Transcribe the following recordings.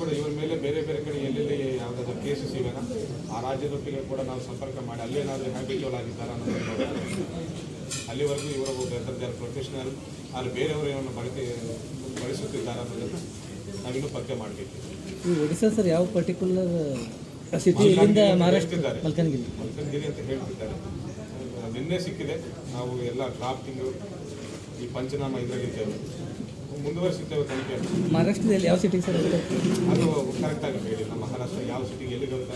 ಕೂಡ ಇವರ ಮೇಲೆ ಬೇರೆ ಬೇರೆ ಕಡೆ ಎಲ್ಲೆಲ್ಲಿ ಯಾವುದಾದ್ರು ಕೇಸಸ್ ಇವೆ ಆ ರಾಜ್ಯದೊಟ್ಟಿಗೆ ಕೂಡ ನಾವು ಸಂಪರ್ಕ ಮಾಡಿ ಅಲ್ಲೇನಾದರೂ ಹ್ಯಾಬಿಚುವಲ್ ಆಗಿದ್ದಾರೆ. ಅಲ್ಲಿವರೆಗೂ ಇವರ ಯಾರು ಪ್ರೊಫೆಷನಲ್ ಅಲ್ಲಿ ಬೇರೆಯವರು ಏನನ್ನು ಬಳಕೆ ಬಳಸುತ್ತಿದ್ದಾರೆ ಅನ್ನೋದನ್ನು ನಾವಿನ್ನೂ ಪತ್ತೆ ಮಾಡಬೇಕು. ಒಡಿಶಾ ಸರ್ ಯಾವ ಪರ್ಟಿಕ್ಯುಲರ್ ಸಿಟಿ ಇಲ್ಲಿಂದ ಮಹಾರಾಷ್ಟ್ರ ಹೇಳ್ತಿದ್ದಾರೆ. ಮಲ್ಕನಗಿರಿ. ಮಲ್ಕನಗಿರಿ ಅಂತ ಹೇಳ್ತಿದ್ದಾರೆ. ನಿನ್ನೆ ಸಿಕ್ಕಿದೆ. ನಾವು ಎಲ್ಲ ಡ್ರಾಫ್ಟಿಂಗು ಈ ಪಂಚನಾಮ ಇದರಲ್ಲಿದ್ದೇವೆ ಮುಂದುವರಿಸುತ್ತೇವೆ ತನಿಖೆ. ಮಹಾರಾಷ್ಟ್ರದಲ್ಲಿ ಯಾವ ಸಿಟಿ ಸರ್ ಅದು? ಕರೆಕ್ಟ್ ಆಗಿ ಹೇಳಿ ನಮ್ಮ ಮಹಾರಾಷ್ಟ್ರ ಯಾವ ಸಿಟಿಗೆ ಎಲ್ಲಿ ತಗೊಂಡು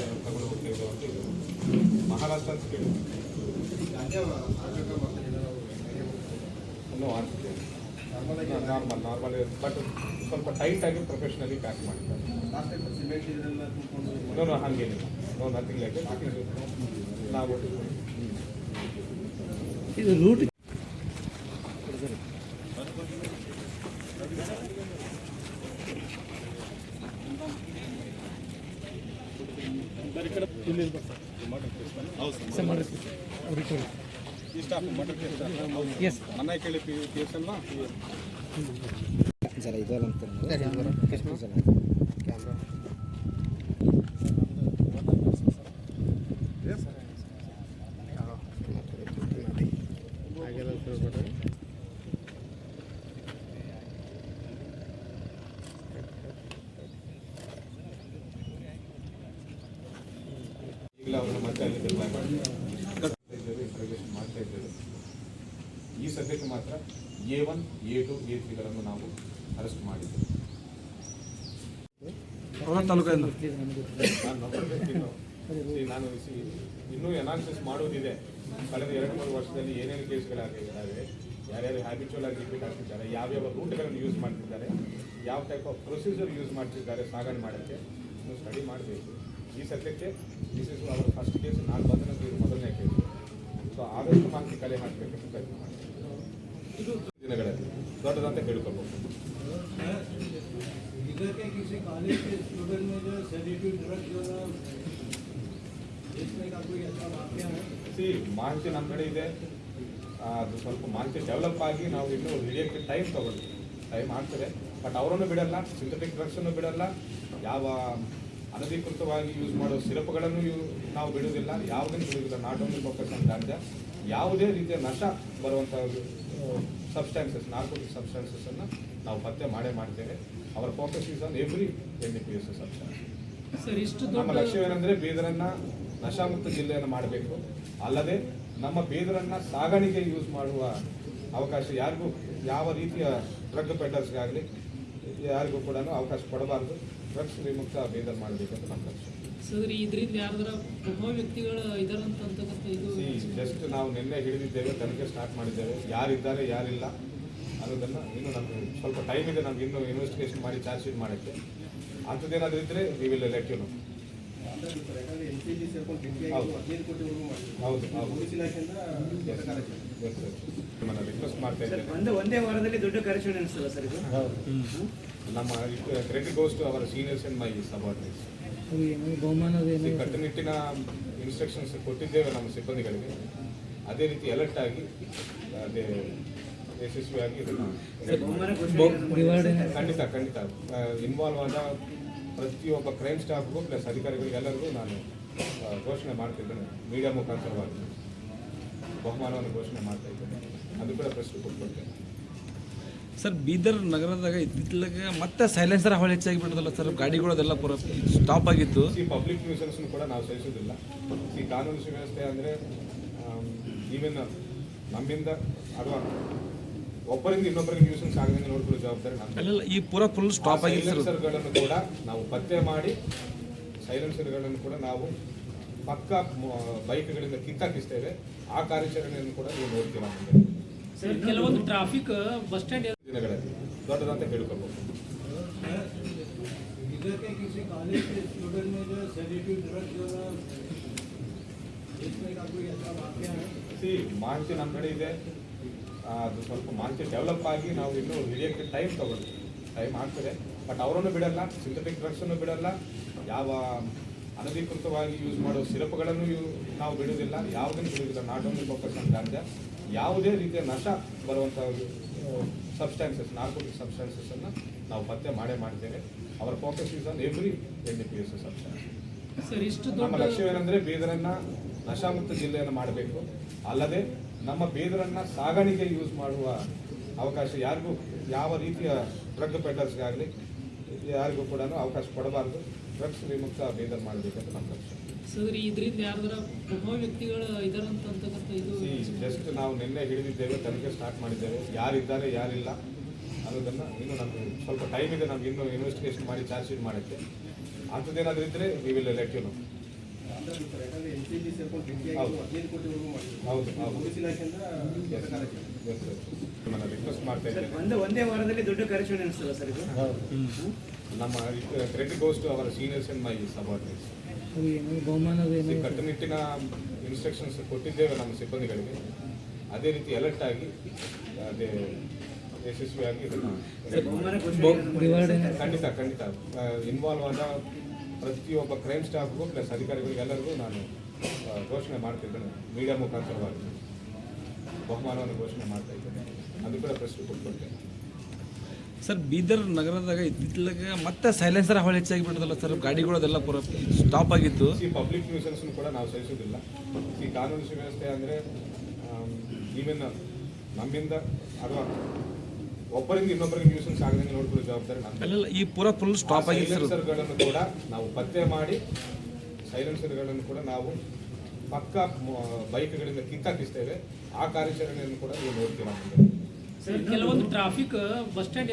ಹೋಗ್ತಾ ಇದ್ದೇವೆ ಅಂತ ಹೇಳಿ ಮಹಾರಾಷ್ಟ್ರ ಅಂತ ಹೇಳಿ ಆಗ್ತಿದೆ ನಾರ್ಮಲ್ ನಾರ್ಮಲ್ ಬಟ್ ಸ್ವಲ್ಪ ಟೈಟ್ ಆಗಿ ಪ್ರೊಫೆಷನಲಿ ಪ್ಯಾಕ್ ಮಾಡ್ತಾರೆ ನೋ ನೋ ಹಾಗೇನಿಲ್ಲ. ನೋ ನಥಿಂಗ್ ಲೈಕ್ ನಾವು ಇದು ರೂಟ್ ಸರ್ ಮಾಡಿ ಅವ್ರಿಗೆ ಎಸ್ ನನ್ನ ಕೇಳಿ ಪಿ ಪಿ ಎಸ್ ಅಲ್ವಾ ಜರ ಇದಲ್ಲ ಎಷ್ಟು ಜನ ಇಲ್ಲ ಅವ್ರನ್ನ ಮತ್ತೆ ಅಲ್ಲಿ ಇಂಟ್ರಗೇಷನ್ ಮಾಡ್ತಾ ಇದ್ದೇವೆ ಈ ಸದ್ಯಕ್ಕೆ ಮಾತ್ರ A one A two A ತ್ರೀಗಳನ್ನು ನಾವು ಅರೆಸ್ಟ್ ಮಾಡಿದ್ದೇವೆ. ನಾನು ಇನ್ನು. ಅನಾಲಿಸಿಸ್ ಮಾಡೋದಿದೆ ಕಳೆದ ಎರಡು ಮೂರು ವರ್ಷದಲ್ಲಿ ಏನೇನು ಕೇಸ್ಗಳಾಗಿದ್ದಾವೆ ಯಾರ್ಯಾರು ಹ್ಯಾಬಿಚುವಲ್ ಆಗಿ ರಿಪೀಟ್ ಆಗ್ತಿದ್ದಾರೆ ಯಾವ್ಯಾವ ರೂಟ್ಗಳನ್ನು ಯೂಸ್ ಮಾಡ್ತಿದ್ದಾರೆ ಯಾವ ಟೈಪ್ ಆಫ್ ಪ್ರೊಸೀಜರ್ ಯೂಸ್ ಮಾಡ್ತಿದ್ದಾರೆ ಸಾಗಣೆ ಮಾಡೋಕ್ಕೆ ಸ್ಟಡಿ ಮಾಡಬೇಕು. ಈ ಸದ್ಯಕ್ಕೆ ದಿಸ್ ಇಸ್ ಅವರ ಫಸ್ಟ್ ಕೇಸ್ ನಾನು ಬಂದ ನಂತರ ಇದು ಮೊದಲನೇ ಕೇಸ್ ಸೊ ಆದಷ್ಟು ಮಾಹಿತಿ ಕಲೆ ಹಾಕಬೇಕಂತ ಪ್ರಯತ್ನ ಮಾಡ್ತೀನಿ ದಿನಗಳಲ್ಲಿ ದೊಡ್ಡದಂತ ಹೇಳ್ಕೊಳ್ಬೇಕು इधर के किसी कॉलेज के स्टूडेंट में जो सेडेटिव ड्रग जो है इसमें का कोई ऐसा वाक्य है ಸಿ ಮಾಹಿತಿ ನಮ್ಮ ಕಡೆ ಇದೆ ಆ, ಅದು ಸ್ವಲ್ಪ ಮಾಹಿತಿ ಡೆವಲಪ್ ಆಗಿ ನಾವು ಇನ್ನೂ ಹಿಡಿಯೋಕ್ಕೆ ಟೈಮ್ ತಗೊಳ್ಳಿ ಟೈಮ್ ಆಗ್ತದೆ ಬಟ್ ಅವರನ್ನು ಬಿಡಲ್ಲ ಸಿಂಥೆಟಿಕ್ ಡ್ರಗ್ಸನ್ನು ಬಿಡಲ್ಲ ಯಾವ ಅನಧಿಕೃತವಾಗಿ ಯೂಸ್ ಮಾಡೋ ಸಿರಪ್ಗಳನ್ನು ನಾವು ಬಿಡುವುದಿಲ್ಲ ಯಾವುದನ್ನು ಬಿಡುವುದಿಲ್ಲ. Not only focus on ganja ಯಾವುದೇ ರೀತಿಯ ನಶ ಬರುವಂಥ ಸಬ್ಸ್ಟ್ಯಾನ್ಸಸ್ ನಾರ್ಕೋಟಿಕ್ ಸಬ್ಸ್ಟ್ಯಾನ್ಸಸ್ಸನ್ನು ನಾವು ಪತ್ತೆ ಮಾಡೇ ಮಾಡ್ತೇವೆ ಅವರ focus is on every N P S substance ಇಷ್ಟು ನಮ್ಮ ಲಕ್ಷ್ಯವೇನೆಂದ್ರೆ ಬೀದರನ್ನ ನಶಾಮುಕ್ತ ಜಿಲ್ಲೆಯನ್ನು ಮಾಡಬೇಕು. ಅಲ್ಲದೆ ನಮ್ಮ ಬೀದರನ್ನ ಸಾಗಾಣಿಕೆ ಯೂಸ್ ಮಾಡುವ ಅವಕಾಶ ಯಾರಿಗೂ ಯಾವ ರೀತಿಯ ಡ್ರಗ್ ಪೆಡ್ಲರ್ಸ್ಗಾಗಲಿ ಯಾರಿಗೂ ಕೂಡ ಅವಕಾಶ ಕೊಡಬಾರ್ದು. ಡ್ರಗ್ಸ್ ವಿಮುಕ್ತ ಬೀದರ್ ಮಾಡಬೇಕು ಅಂತ ನಮ್ಮ ಲಕ್ಷ್ಯ ಸರ್ ಇದರಿಂದ ಯಾರ್ದಾರ ಪ್ರಭಾವ ವ್ಯಕ್ತಿಗಳು ಇದಾರಂತ ಇದು? ಜಸ್ಟ್ ನಾವು ನಿನ್ನೆ ಹಿಡಿದಿದ್ದೇವೆ ತನಿಖೆ ಸ್ಟಾರ್ಟ್ ಮಾಡಿದ್ದೇವೆ. ಯಾರಿದ್ದಾರೆ ಯಾರಿಲ್ಲ ಅನ್ನೋದನ್ನು ಇನ್ನು ನಮಗೆ ಸ್ವಲ್ಪ ಟೈಮ್ ಇದೆ ನಮ್ಗೆ ಇನ್ನೂ ಇನ್ವೆಸ್ಟಿಗೇಷನ್ ಮಾಡಿ ಚಾರ್ಜ್ ಶೀಟ್ ಮಾಡೋಕ್ಕೆ. ಅಂಥದ್ದೇನಾದರೂ ಇದ್ದರೆ we will let you know request ಮಾಡ್ತಾ ಇದ್ದೇನೆ ಒಂದು ಒಂದೇ ವಾರದಲ್ಲಿ ದೊಡ್ಡ ಕಾರ್ಯಾಚರಣೆ ಅನಿಸ್ತಲ್ಲ ಸರ್ ಇದು? ನಮ್ಮ credit goes to our seniors and my subordinates ಕಟ್ಟುನಿಟ್ಟಿನ ಇನ್ಸ್ಟ್ರಕ್ಷನ್ಸ್ ಕೊಟ್ಟಿದ್ದೇವೆ ನಮ್ಮ ಸಿಬ್ಬಂದಿಗಳಿಗೆ. ಅದೇ ರೀತಿ ಅಲರ್ಟ್ ಆಗಿ ಅದೇ ಯಶಸ್ವಿಯಾಗಿ ಖಂಡಿತ ಖಂಡಿತ. ಇನ್ವಾಲ್ವ್ ಆದ ಪ್ರತಿಯೊಬ್ಬ ಕ್ರೈಮ್ ಸ್ಟಾಫ್ಗೂ ಪ್ಲಸ್ ಅಧಿಕಾರಿಗಳಿಗೆ ಎಲ್ಲರಿಗೂ ನಾನು ಘೋಷಣೆ ಮಾಡ್ತಿದ್ದೇನೆ. ಮೀಡಿಯಾ ಮುಖಾಂತರವಾಗಿ ಬಹುಮಾನವನ್ನು ಘೋಷಣೆ ಮಾಡ್ತಾ ಇದ್ದೇನೆ. ಅದು ಕೂಡ ಪ್ರಶ್ನೆ ಕೊಟ್ಕೊಳ್ತೇನೆ ಸರ್ ಬೀದರ್ ನಗರದಾಗ ಇದ್ದಿದ್ದಾಗ ಮತ್ತೆ ಸೈಲೆನ್ಸರ್ ಹಾವಳಿ ಹೆಚ್ಚಾಗಿ ಬಿಡೋದಲ್ಲ ಸರ್? ಗಾಡಿಗಳದೆಲ್ಲ ಪೂರ ಸ್ಟಾಪ್ ಆಗಿತ್ತು. ಈ ಪಬ್ಲಿಕ್ ನ್ಯೂಸನ್ಸ್ ಕೂಡ ನಾವು ಸಹಿಸೋದಿಲ್ಲ ಈ ಕಾನೂನು ಸುವ್ಯವಸ್ಥೆ ಅಂದರೆ ಈವನ್ ನಮ್ಮಿಂದ ಅಥವಾ ಒಬ್ಬರಿಂದ ಇನ್ನೊಬ್ಬರಿಗೆ ನ್ಯೂಸನ್ಸ್ ಆಗದಂಗೆ ನೋಡ್ಕೊಳ್ಳೋ ಜವಾಬ್ದಾರಿ ಅಲ್ಲ ಈ ಪೂರ ಫುಲ್ ಸ್ಟಾಪ್ ಆಗಿದೆ ಸೈಲೆನ್ಸರ್ಗಳನ್ನು ಕೂಡ ನಾವು ಪತ್ತೆ ಮಾಡಿ ಸೈಲೆನ್ಸರ್ಗಳನ್ನು ಕೂಡ ನಾವು ಪಕ್ಕ ಬೈಕ್ಗಳಿಂದ ಕಿತ್ತಾಕಿಸ್ತೇವೆ. ಆ ಕಾರ್ಯಾಚರಣೆಯನ್ನು ಕೂಡ ನೀವು ನೋಡ್ತೀರಾ ಸರ್ ಕೆಲವೊಂದು ಟ್ರಾಫಿಕ್ ಬಸ್ ಸ್ಟ್ಯಾಂಡ್ ದಿನಗಳಲ್ಲಿ ದೊಡ್ಡದಂತ ಹೇಳ್ಕೋಬಹುದು ಮಾಹಿತಿ ನಮ್ಮ ಕಡೆ ಇದೆ. ಅದು ಸ್ವಲ್ಪ ಮಾರ್ಕೆಟ್ ಡೆವಲಪ್ ಆಗಿ ನಾವು ಇನ್ನೂ ಹಿಡಿಯೋಕ್ಕೆ ಟೈಮ್ ತೊಗೊಳ್ತೀವಿ ಟೈಮ್ ಆಗ್ತದೆ. ಬಟ್ ಅವರನ್ನು ಬಿಡಲ್ಲ ಸಿಂಥೆಟಿಕ್ ಡ್ರಗ್ಸನ್ನು ಬಿಡಲ್ಲ. ಯಾವ ಅನಧಿಕೃತವಾಗಿ ಯೂಸ್ ಮಾಡೋ ಸಿರಪ್ಗಳನ್ನು ನಾವು ಬಿಡುವುದಿಲ್ಲ. ಯಾವುದನ್ನು ಬಿಡೋದಿಲ್ಲ ನಾಟ್ ಓನ್ಲಿ ಫೋಕಸ್ ಅಂತ ಅಂದರೆ ಯಾವುದೇ ರೀತಿಯ ನಶ ಬರುವಂಥ ಸಬ್ಸ್ಟ್ಯಾನ್ಸಸ್ ನಾರ್ಕೋಟಿಕ್ ಸಬ್ಸ್ಟ್ಯಾನ್ಸಸ್ಸನ್ನು ನಾವು ಪತ್ತೆ ಮಾಡೇ ಮಾಡ್ತೇವೆ. ಅವರ focus is on every N D P S substance ನಮ್ಮ ಲಕ್ಷ್ಯವೇನೆಂದರೆ ಬೀದರನ್ನ ನಶಾಮುಕ್ತ ಜಿಲ್ಲೆಯನ್ನು ಮಾಡಬೇಕು. ಅಲ್ಲದೆ ನಮ್ಮ ಬೇದರನ್ನ ಸಾಗಾಣಿಕೆ ಯೂಸ್ ಮಾಡುವ ಅವಕಾಶ ಯಾರಿಗೂ ಯಾವ ರೀತಿಯ ಡ್ರಗ್ ಪೆಟರ್ಸ್ಗಾಗಲಿ ಯಾರಿಗೂ ಕೂಡ ಅವಕಾಶ ಕೊಡಬಾರ್ದು. ಡ್ರಗ್ಸ್ ವಿಮುಕ್ತ ಬೇದರ್ ಮಾಡಬೇಕಂತ ನಮ್ಮ ಸರ್ ಇದರಿಂದ ಯಾರ್ದಾರ ಪ್ರಭಾವಿ ವ್ಯಕ್ತಿಗಳು ಇದಾರಂತ ಇದು? ಜಸ್ಟ್ ನಾವು ನಿನ್ನೆ ಹಿಡಿದಿದ್ದೇವೆ ತನಿಖೆ ಸ್ಟಾರ್ಟ್ ಮಾಡಿದ್ದೇವೆ. ಯಾರಿದ್ದಾರೆ ಯಾರಿಲ್ಲ ಅನ್ನೋದನ್ನು ಇನ್ನು ನಮಗೆ ಸ್ವಲ್ಪ ಟೈಮ್ ಇದೆ ನಮ್ಗೆ ಇನ್ನೂ ಇನ್ವೆಸ್ಟಿಗೇಷನ್ ಮಾಡಿ ಚಾರ್ಜ್ ಶೀಟ್ ಮಾಡೋಕ್ಕೆ. ಅಂಥದ್ದೇನಾದರೂ ಇದ್ದರೆ we will let you know ಒಂದು ಒಂದೇ ವಾರದಲ್ಲಿ ದೊಡ್ಡ ಕಾರ್ಯಾಚರಣೆ ಅನಿಸ್ತಲ್ಲ ಸರ್ ಇದು? ನಮ್ಮ credit goes to our seniors and my subordinates. ಕಟ್ಟುನಿಟ್ಟಿನ ಇನ್ಸ್ಟ್ರಕ್ಷನ್ಸ್ ಕೊಟ್ಟಿದ್ದೇವೆ ನಮ್ಮ ಸಿಬ್ಬಂದಿಗಳಿಗೆ. ಅದೇ ರೀತಿ ಅಲರ್ಟ್ ಆಗಿ ಅದೇ ಯಶಸ್ವಿಯಾಗಿ ಖಂಡಿತ ಖಂಡಿತ. ಇನ್ವಾಲ್ವ್ ಆದ ಪ್ರತಿಯೊಬ್ಬ ಕ್ರೈಮ್ ಸ್ಟಾಫ್ಗೂ ಪ್ಲಸ್ ಅಧಿಕಾರಿಗಳಿಗೂ ಎಲ್ಲರಿಗೂ ನಾನು ಘೋಷಣೆ ಮಾಡ್ತಿದ್ದೇನೆ. ಮೀಡಿಯಾ ಮುಖಾಂತರವಾಗಿ ಬಹುಮಾನವನ್ನು ಘೋಷಣೆ ಮಾಡ್ತಾ ಇದ್ದೇನೆ. ಅದು ಕೂಡ ಪ್ರಶ್ನೆ ಕೊಟ್ಕೊಡ್ತೇನೆ ಸರ್ ಬೀದರ್ ನಗರದಾಗ ಇದ್ದಿದ್ದಾಗ ಮತ್ತೆ ಸೈಲೆನ್ಸರ್ ಹಾವಳಿ ಹೆಚ್ಚಾಗಿ ಬಿಟ್ಟದಲ್ಲ ಸರ್ ಗಾಡಿಗಳದೆಲ್ಲ ಪೂರ ಸ್ಟಾಪ್ ಆಗಿತ್ತು. ಈ ಪಬ್ಲಿಕ್ ನ್ಯೂಸನ್ಸ್ ಕೂಡ ನಾವು ಸಹಿಸೋದಿಲ್ಲ ಈ ಕಾನೂನು ಸುವ್ಯವಸ್ಥೆ ಅಂದರೆ ಈವೆನ್ ನಮ್ಮಿಂದ ಅಥವಾ ಒಬ್ಬರಿಂದ ಇನ್ನೊಬ್ಬರಿಗೆ ನ್ಯೂಸನ್ಸ್ ಆಗದಂಗೆ ನೋಡ್ಕೊಳ್ಳೋ ಜವಾಬ್ದಾರಿ ನಮ್ದು. ಈ ಪೂರ ಫುಲ್ ಸ್ಟಾಪ್ ಸರ್ ಸೈಲೆನ್ಸರ್ಗಳನ್ನು ಕೂಡ ನಾವು ಪತ್ತೆ ಮಾಡಿ ಸೈಲೆನ್ಸರ್ಗಳನ್ನು ಕೂಡ ನಾವು ಪಕ್ಕ ಬೈಕ್ಗಳಿಂದ ಕಿತ್ತಾಕಿಸ್ತೇವೆ. ಆ ಕಾರ್ಯಾಚರಣೆಯನ್ನು ಕೂಡ ನೀವು ನೋಡ್ತೀರಾ ಮುಂದೆ. ಸರ್ ಕೆಲವೊಂದು ಟ್ರಾಫಿಕ್ ಬಸ್ ಸ್ಟ್ಯಾಂಡ್